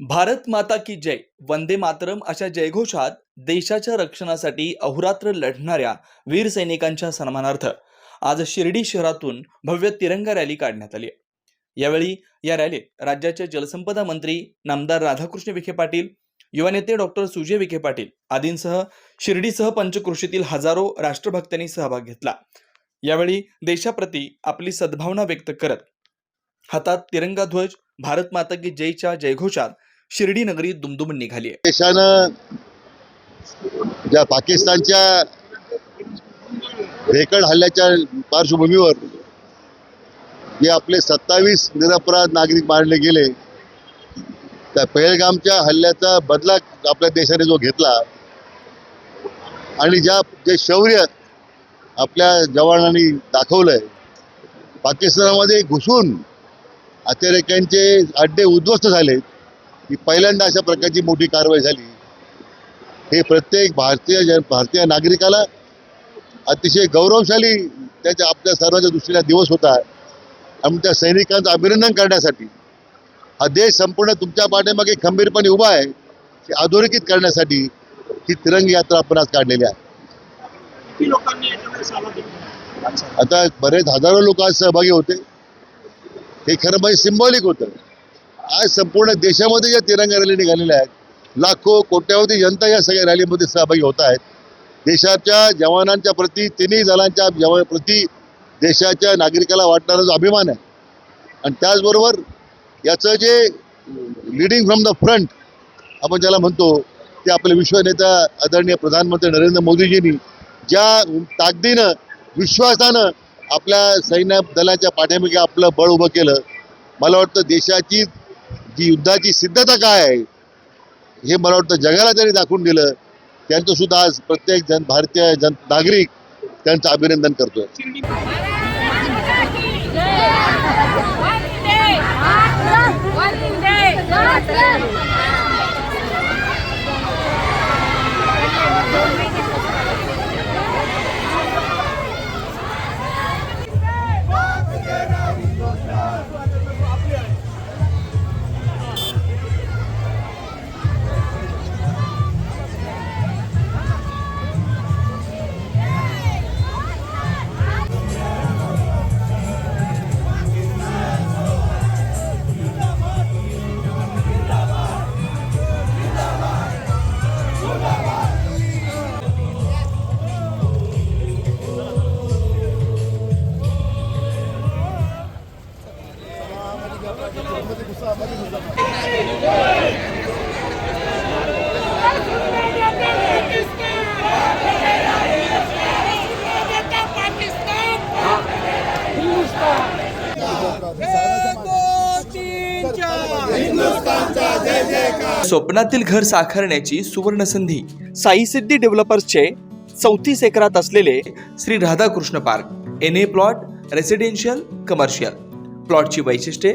भारत माता की जय. वंदे मातरम अशा जयघोषात देशाच्या रक्षणासाठी अहोरात्र लढणाऱ्या वीर सैनिकांच्या सन्मानार्थ आज शिर्डी शहरातून भव्य तिरंगा रॅली काढण्यात आली यावेळी या रॅलीत राज्याचे जलसंपदा मंत्री नामदार राधाकृष्ण विखे पाटील युवा नेते डॉक्टर सुजय विखे पाटील आदींसह शिर्डीसह पंचकृषीतील हजारो राष्ट्रभक्तांनी सहभाग घेतला. यावेळी देशाप्रती आपली सद्भावना व्यक्त करत हातात तिरंगा ध्वज भारत माता की जयच्या जयघोषात शिर्डी नगरी दुमदुम निघाली आहे. देशानं ज्या पाकिस्तानच्या भेकड हल्ल्याच्या पार्श्वभूमीवर जे आपले सत्तावीस निरपराध नागरिक मारले गेले त्या पहलगामच्या हल्ल्याचा बदला आपल्या देशाने जो घेतला आणि ज्या जे शौर्य आपल्या जवानांनी दाखवलंय पाकिस्तानामध्ये घुसून अतिरेक्यांचे अड्डे उद्ध्वस्त झाले ही पहिल्यांदा अशा प्रकारची मोठी कारवाई झाली. हे प्रत्येक भारतीय जन भारतीय नागरिकाला अतिशय गौरवशाली त्याच्या आपल्या सर्वांच्या दृष्टीने दिवस होता. आणि त्या सैनिकांचं अभिनंदन करण्यासाठी हा देश संपूर्ण तुमच्या पाठीमागे खंबीरपणे उभा आहे हे अधोरेखित करण्यासाठी ही तिरंगी यात्रा आपण आज काढलेली आहे. आता बरेच हजारो लोक आज सहभागी होते. हे खरं म्हणजे सिंबॉलिक होतं. आज संपूर्ण देशामध्ये या तिरंगा रॅली निघालेल्या आहेत. लाखो कोट्यावधी जनता या सगळ्या रॅलीमध्ये सहभागी होत आहेत. देशाच्या जवानांच्या प्रती तिन्ही दलांच्या जवा प्रती देशाच्या नागरिकाला वाटणारा जो अभिमान आहे. आणि त्याचबरोबर याचं जे लिडिंग फ्रॉम द फ्रंट आपण ज्याला म्हणतो ते आपले विश्वनेता आदरणीय प्रधानमंत्री नरेंद्र मोदीजींनी ज्या ताकदीनं विश्वासानं आपल्या सैन्य दलाच्या पाठीमागे आपलं बळ उभं केलं मला वाटतं देशाची जी युद्धाची सिद्धता काय आहे हे मला वाटतं जगाला त्यांनी दाखवून दिलं त्यांचं सुद्धा आज प्रत्येक जन भारतीय जन नागरिक त्यांचं अभिनंदन करतोय. स्वप्नातील घर साकारण्याची सुवर्ण संधी साई सिद्धी डेव्हलपर्सचे चौतीस एकरात असलेले Shri Radhakrishna park. N A plot residential commercial प्लॉटची वैशिष्ट्ये